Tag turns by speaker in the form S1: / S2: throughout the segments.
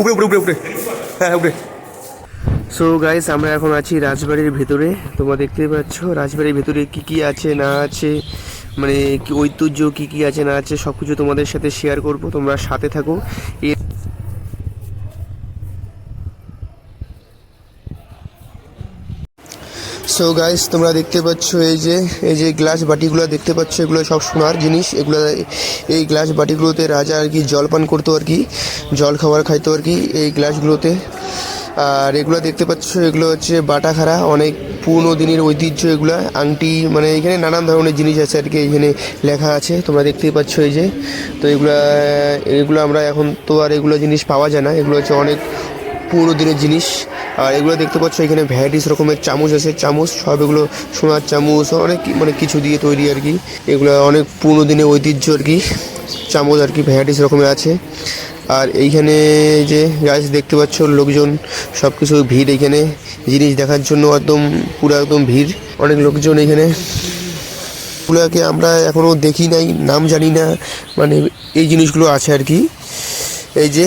S1: উপরে উপরে উপরে উপরে। হ্যাঁ হ্যাঁ উপরে। সো গাইস আমরা এখন আছি রাজবাড়ির ভেতরে। তোমরা দেখতে পাচ্ছ রাজবাড়ির ভেতরে কি কি আছে, না আছে মানে ঐতিহ্য, কি কি আছে, না আছে সব কিছু তোমাদের সাথে শেয়ার করব। তোমরা সাথে থাকো। সো গাইস তোমরা দেখতে পাচ্ছ এই যে এই যে গ্লাস বাটিগুলো দেখতে পাচ্ছ, এগুলো সব সোনার জিনিস। এগুলো, এই গ্লাস বাটিগুলোতে রাজা আর কি জল পান করতো আর কি, জল খাবার খাইতো আর কি এই গ্লাসগুলোতে আর এগুলো দেখতে পাচ্ছ, এগুলো হচ্ছে বাটাখারা, অনেক পুরনো দিনের ঐতিহ্য এগুলো। আংটি মানে এখানে নানান ধরনের জিনিস আছে আর কি, এখানে লেখা আছে, তোমরা দেখতেই পাচ্ছ এই যে। তো এগুলো এগুলো আমরা এখন তো আর এগুলো জিনিস পাওয়া যায় না। এগুলো হচ্ছে অনেক পুরনো দিনের জিনিস। আর এগুলো দেখতে পাচ্ছ, এখানে ভ্যারাইটিস রকমের চামচ আছে। চামচ সব এগুলো সোনার চামচ, অনেক মানে কিছু দিয়ে তৈরি আর কি। এগুলো অনেক পুরনো দিনের ঐতিহ্য আর কি। চামচ আর কি ভ্যারাইটিস রকমের আছে। আর এইখানে যে গাছ দেখতে পাচ্ছ, লোকজন সব কিছু ভিড় এখানে। জিনিস দেখার জন্য একদম, পুরো একদম ভিড়। অনেক লোকজন এখানে। এগুলোকে আমরা এখনও দেখি নাই, নাম জানি না। মানে এই জিনিসগুলো আছে আর কি। এই যে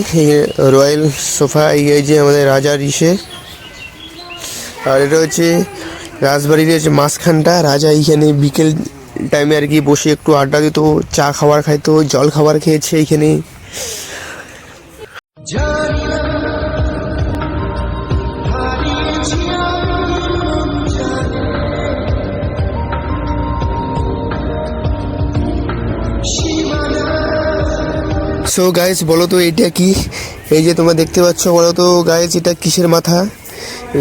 S1: রয়্যাল সোফা, এই যে আমাদের রাজার ইসে আর এটা হচ্ছে রাজবাড়ির হচ্ছে মাঝখানটা। রাজা এইখানে বিকেল টাইমে আর কি বসে একটু আড্ডা দিত, চা খাবার খাইতো, জল খাবার খেয়েছে এইখানে। সো গাইস বলো তো এটা কি? এই যে তোমরা দেখতে পাচ্ছ, বলো তো গাইস এটা কিসের মাথা?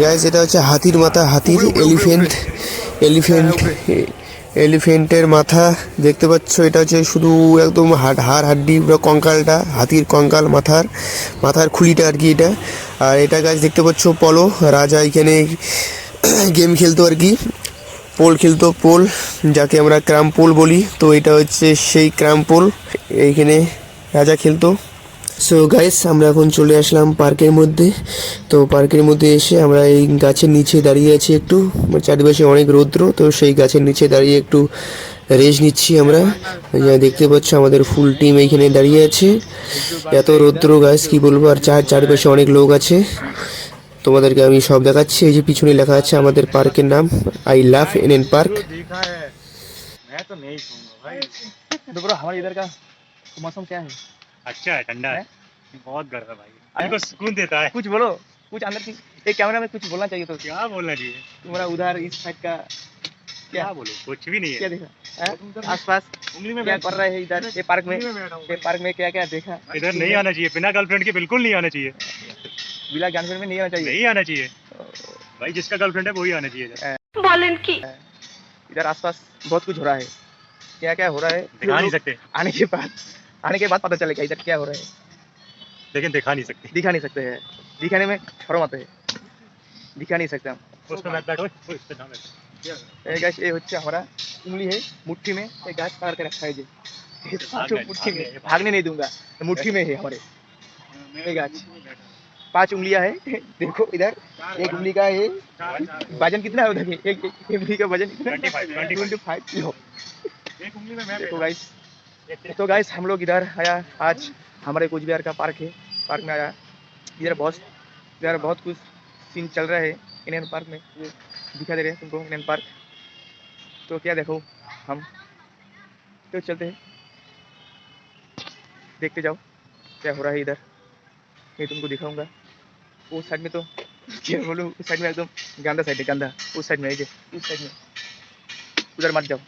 S1: গাইস এটা হচ্ছে হাতির মাথা, হাতির এলিফেন্ট এলিফেন্ট এলিফেন্টের মাথা। দেখতে পাচ্ছ, এটা হচ্ছে শুধু একদম হাড় হাড়, হাড্ডি, পুরো কঙ্কালটা, হাতির কঙ্কাল মাথার মাথার খুলিটা আর কি এটা। আর এটা গাছ দেখতে পাচ্ছ, পলো, রাজা এখানে গেম খেলতো আর কি। পোল খেলতো, পোল, যাকে আমরা ক্রাম পোল বলি। তো এটা হচ্ছে সেই ক্রাম পোল, এইখানে রাজা খেলতো। সো গাইস আমরা এখন চলে আসলাম পার্কের মধ্যে। তো পার্কের মধ্যে এসে আমরা এই গাছের নিচে দাঁড়িয়ে আছি একটু। মানে চারিপাশে অনেক রৌদ্র, তো সেই গাছের নিচে দাঁড়িয়ে একটু রেস্ট নিচ্ছি আমরা। দেখতে পাচ্ছ আমাদের ফুল টিম এইখানে দাঁড়িয়ে আছে। এত রৌদ্র গাছ কি বলব? আর চার, চারিপাশে অনেক লোক আছে। তোমাদেরকে আমি সব দেখাচ্ছি। এই যে পিছনে লেখা আছে আমাদের পার্কের নাম I love
S2: N N park तो मौसम क्या है?
S3: अच्छा है ठंडा है। बहुत गर्म है भाई। इनको सुकून देता है।
S2: कुछ बोलो कुछ अंदर की एक कैमरा में कुछ बोलना चाहिए तो।
S3: क्या बोलना चाहिए?
S2: तुम्हारा उधर इस साइड का
S3: क्या, क्या बोलो? कुछ भी नहीं है।
S2: क्या देखा? आस पास
S3: उंगली में
S2: क्या कर रहे हैं इधर? ये पार्क में ये पार्क में क्या क्या देखा?
S3: इधर नहीं आना चाहिए। बिना गर्लफ्रेंड के बिल्कुल नहीं आना चाहिए।
S2: बिना गर्लफ्रेंड में नहीं आना चाहिए।
S3: नहीं आना चाहिए। भाई जिसका गर्लफ्रेंड है वही आना चाहिए।
S4: बोलन की।
S2: इधर आसपास बहुत कुछ हो रहा है। क्या क्या हो रहा है?
S3: दिखा नहीं सकते।
S2: आने के बाद। आने के बाद पता चलेगा इधर क्या हो रहा है
S3: लेकिन दिखा नहीं सकते
S2: दिखा नहीं सकते हैं दिखाने में शर्म आते हैं दिखा नहीं सकते हम
S3: उसमें मत बैठो ओए, उस पे ना बैठो।
S2: ये गाछ ये হচ্ছে हमारा उंगली है मुट्ठी में ये गाछ पकड़ के रखा है जी ये पाँचों
S3: भागने-
S2: मुट्ठी में
S3: भागने-
S2: भागने नहीं दूंगा मुट्ठी में है हमारे ये गाछ पांच उंगलियां है देखो इधर एक उंगली का ये वजन कितना है उधर ये? एक एक उंगली का वजन कितना
S3: 25, 25।
S2: ट्वेंटी फाइव किलो
S3: एक उंगली में मैं
S2: तो
S3: बैठा।
S2: गाइस तो गाइस हम लोग इधर आया। आज हमारे कुछ बिहार का पार्क है। पार्क में आया। इधर बहुत इधर बहुत कुछ सीन चल रहा है इंडियन पार्क में। दिखा दे रहे हैं तुमको इंडियन पार्क तो क्या देखो हम। तो चलते हैं। देखते जाओ क्या हो रहा है इधर। ये तुमको दिखाऊँगा। उस साइड में तो क्या बोलूँ, उस साइड में एकदम गंदा साइड है, गंदा। उस साइड में उस साइड में। उधर मत जाओ।